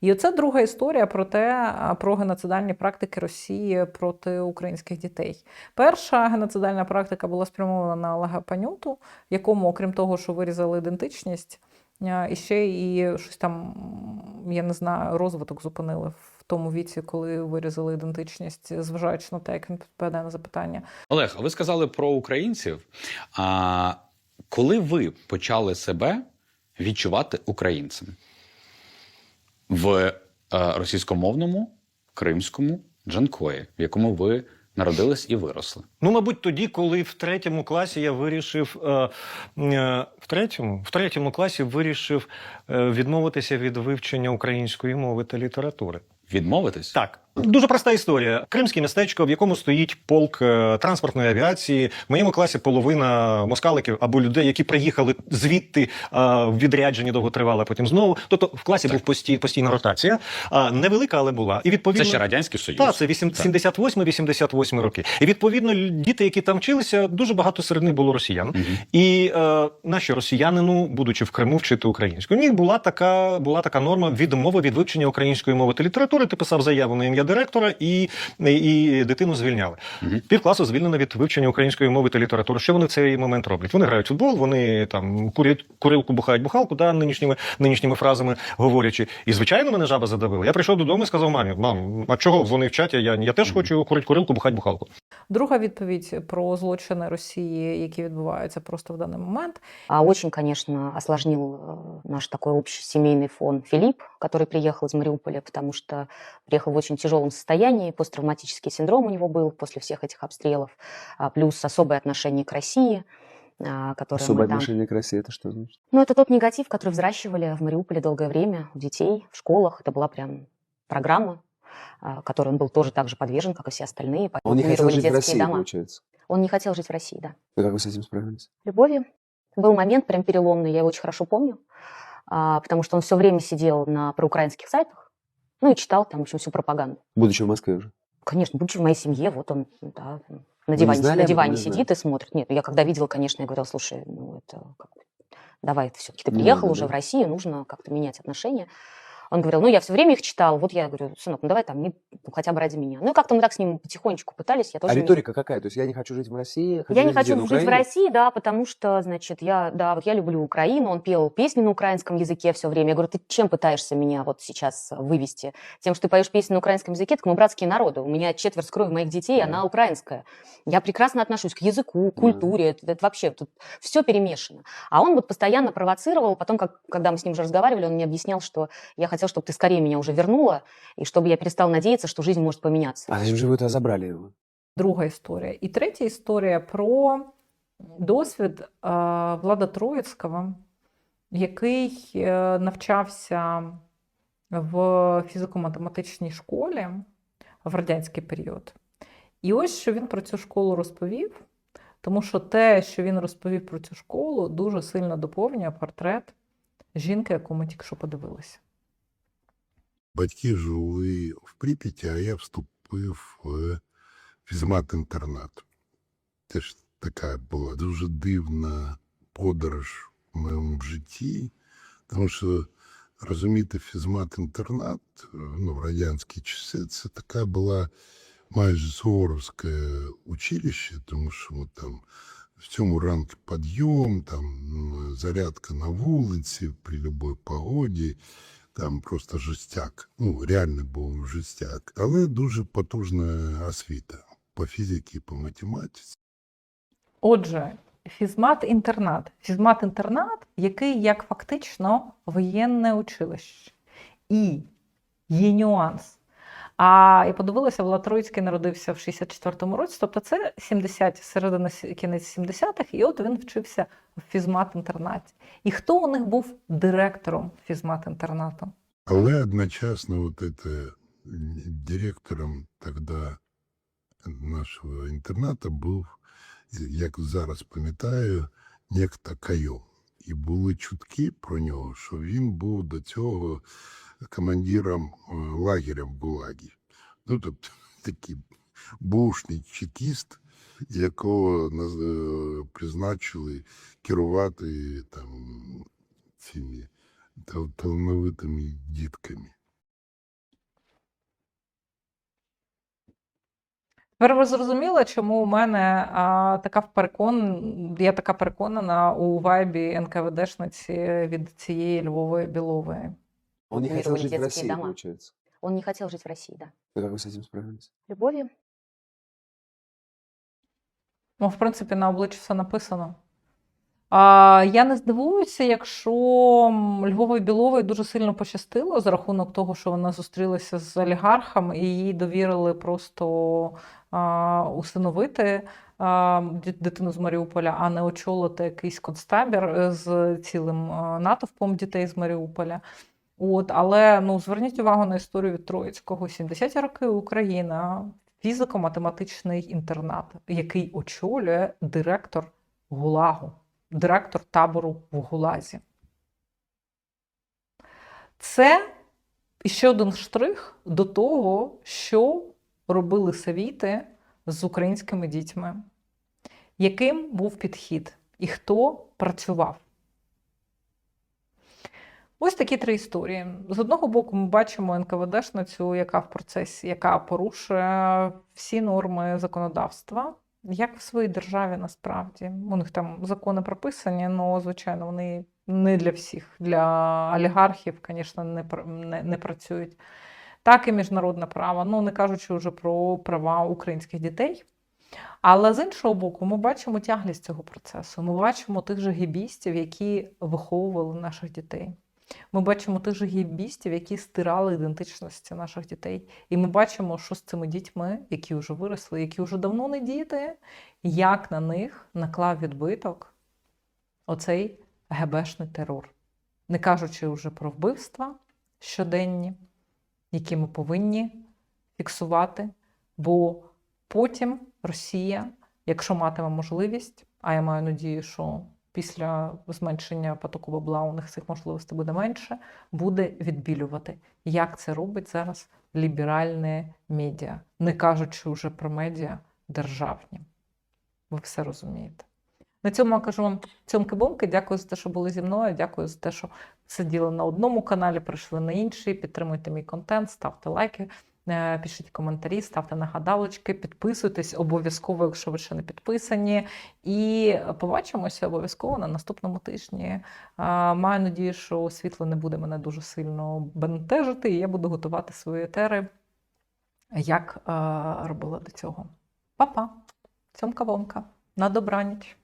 І оце друга історія про те, про геноцидальні практики Росії проти українських дітей. Перша геноцидальна практика була спрямована на Олега Панюту, якому, окрім того, що вирізали ідентичність, і ще і щось там, я не знаю, розвиток зупинили в тому віці, коли вирізали ідентичність, зважаючи на те, як він відповідає на запитання. Олег, а ви сказали про українців. А коли ви почали себе відчувати українцем в е, російськомовному кримському Джанкої, в якому ви народились і виросли? Ну, мабуть, тоді, коли в третьому класі я вирішив е, е, в третьому, в третьому класі вирішив відмовитися від вивчення української мови та літератури. Відмовитись? Так, дуже проста історія. Кримське містечко, в якому стоїть полк е, транспортної авіації. В моєму класі половина москаликів або людей, які приїхали звідти е, в відрядженні довготривали, потім знову. Тобто в класі був пості, постійна ротація, а невелика, але була. І відповідно Це ще Радянський Союз. так, це 78-88 роки. І відповідно діти, які там вчилися, дуже багато серед них було росіян. Мгм. І е, наші росіянину, будучи в Криму, вчити українську. У них була така, була така норма відмови від вивчення української мови та літератури Ти писав заяву на ім'я директора, і, і, і дитину звільняли. Мгм. Півкласу звільнено від вивчення української мови та літератури. Що вони в цей момент роблять? Вони грають в футбол, вони там курять курилку, бухають бухалку, да, нинішніми, нинішніми фразами говорячи. І звичайно, мене жаба задавила. Я прийшов додому і сказав мамі: мам, а чого вони вчать? а Я, я теж хочу курити курилку, бухати бухалку. Друга відповідь про злочини Росії, які відбуваються просто в даний момент. А очень, конечно, осложнил э, наш такой общий семейный фон Филипп, который приехал из Мариуполя, потому что приехал в очень тяжелом состоянии, посттравматический синдром у него был после всех этих обстрелов, а, плюс особое отношение к России, а, которое Особое мы там... отношение к России, это что значит? Ну, это тот негатив, который взращивали в Мариуполе долгое время у детей, в школах. Это была прям программа, а, которой он был тоже так же подвержен, как и все остальные. Он не хотел жить в России, дома. получается. Он не хотел жить в России, да. И как вы с этим справились? любови. Был момент прям переломный, я его очень хорошо помню, потому что он все время сидел на проукраинских сайтах, ну и читал там, в общем, всю пропаганду. Будучи в Москве уже. Конечно, будучи в моей семье, вот он, да, на не диване, знали на диване сидит знали? и смотрит. Нет, ну я когда видела, конечно, я говорила, слушай, ну это как давай, все-таки ты Не приехал надо, уже да? в Россию, нужно как-то менять отношения. Он говорил, ну я все время их читал, вот я говорю, сынок, ну давай там, не, ну, хотя бы ради меня. Ну и как-то мы так с ним потихонечку пытались, я тоже... А не- риторика какая? То есть я не хочу жить в России. я не хочу жить в Украине? России, да, потому что, значит, я, да, вот я люблю Украину, он пел песни на украинском языке все время. Я говорю, ты чем пытаешься меня вот сейчас вывести? Тем, что ты поешь песни на украинском языке, так мы братские народы. У меня четверть крови моих детей, она украинская. Я прекрасно отношусь к языку, к культуре, это, это вообще тут все перемешано. А он вот постоянно провоцировал, потом, как, когда мы с ним уже разговаривали, он мне объяснял, что я хотел, чтобы ты скорее меня уже вернула, и чтобы я перестала надеяться, что жизнь может поменяться. А зачем же вы это забрали его? Друга історія. І третя історія про досвід е, Влада Троїцького, який е, навчався в фізико-математичній школі в радянський період. І ось що він про цю школу розповів, тому що те, що він розповів про цю школу, дуже сильно доповнює портрет жінки, яку ми тільки що подивилися. Батьки жили в Прип'яті, а я вступив в фізмат-інтернат. Це ж така була дуже дивна подорож в моєму житті, тому що розуміти фізмат-інтернат ну, в радянські часи це така була майже суворовське училище, тому що от там в цьому ранку підйом, там м, зарядка на вулиці при будь-якій погоді Там просто жестяк. Ну, реально був жестяк. Але дуже потужна освіта по фізиці, по математиці. Отже, фізмат-інтернат. Фізмат-інтернат, який як фактично воєнне училище. І є нюанс. А я подивилася, Влад Троїцький народився в 64-му році, тобто це 70, середина кінець 70-х, і от він вчився в фізмат-інтернаті. І хто у них був директором фізмат-інтернату? Але одночасно вот это директором тогда нашого інтернату був, як зараз пам'ятаю, некто Кайо. І були чутки про нього, що він був до цього командиром э, лагеря в Гулагі. Ну, тобто такий бушний чекіст, якого э, призначили керувати там цими талановитими дітками. Тепер ви зрозуміли, чому у мене а, така перекон... я така переконана у вайбі НКВДшниці від цієї Львової Білової. Он не хотел Оккупировали жить в России, дома. получается. Он не хотел жить в России, да. И как вы с этим справились? Любовью. Ну, в принципі, на обличчі все написано. А, я не здивуюся, якщо Львової Білової дуже сильно пощастило за рахунок того, що вона зустрілася з олігархом і їй довірили просто а, усиновити а, дитину з Маріуполя, а не очолити якийсь концтабір е, з цілим а, натовпом дітей з Маріуполя. От, але ну, зверніть увагу на історію від Троїцького. 70-ті роки Україна, фізико-математичний інтернат, який очолює директор ГУЛАГу, директор табору в ГУЛАЗі. Це ще один штрих до того, що робили совіти з українськими дітьми, яким був підхід і хто працював. Ось такі три історії. З одного боку, ми бачимо НКВДшницю, яка в процесі, яка порушує всі норми законодавства, як в своїй державі насправді. У них там закони прописані, але, звичайно, вони не для всіх. Для олігархів, звісно, не, не, не працюють. Так і міжнародне право, ну не кажучи вже про права українських дітей. Але з іншого боку, ми бачимо тяглість цього процесу. Ми бачимо тих же гібістів, які виховували наших дітей. Ми бачимо тих же гібістів, які стирали ідентичності наших дітей. І ми бачимо, що з цими дітьми, які вже виросли, які вже давно не діти, як на них наклав відбиток оцей ГБшний терор. Не кажучи вже про вбивства щоденні, які ми повинні фіксувати, бо потім Росія, якщо матиме можливість, а я маю надію, що після зменшення потоку бабла у них цих можливостей буде менше, буде відбілювати, як це робить зараз ліберальне медіа, не кажучи вже про медіа державні. Ви все розумієте. На цьому я кажу вам цьомки-бомки. Дякую за те, що були зі мною. Дякую за те, що сиділи на одному каналі, прийшли на інший. Підтримуйте мій контент, ставте лайки, пишіть коментарі, ставте нагадалочки, підписуйтесь обов'язково, якщо ви ще не підписані. І побачимося обов'язково на наступному тижні. Е, Маю надію, що світло не буде мене дуже сильно бентежити, і я буду готувати свої етери, як е, робила до цього. Па-па! Цьомка-бомка. На добраніч.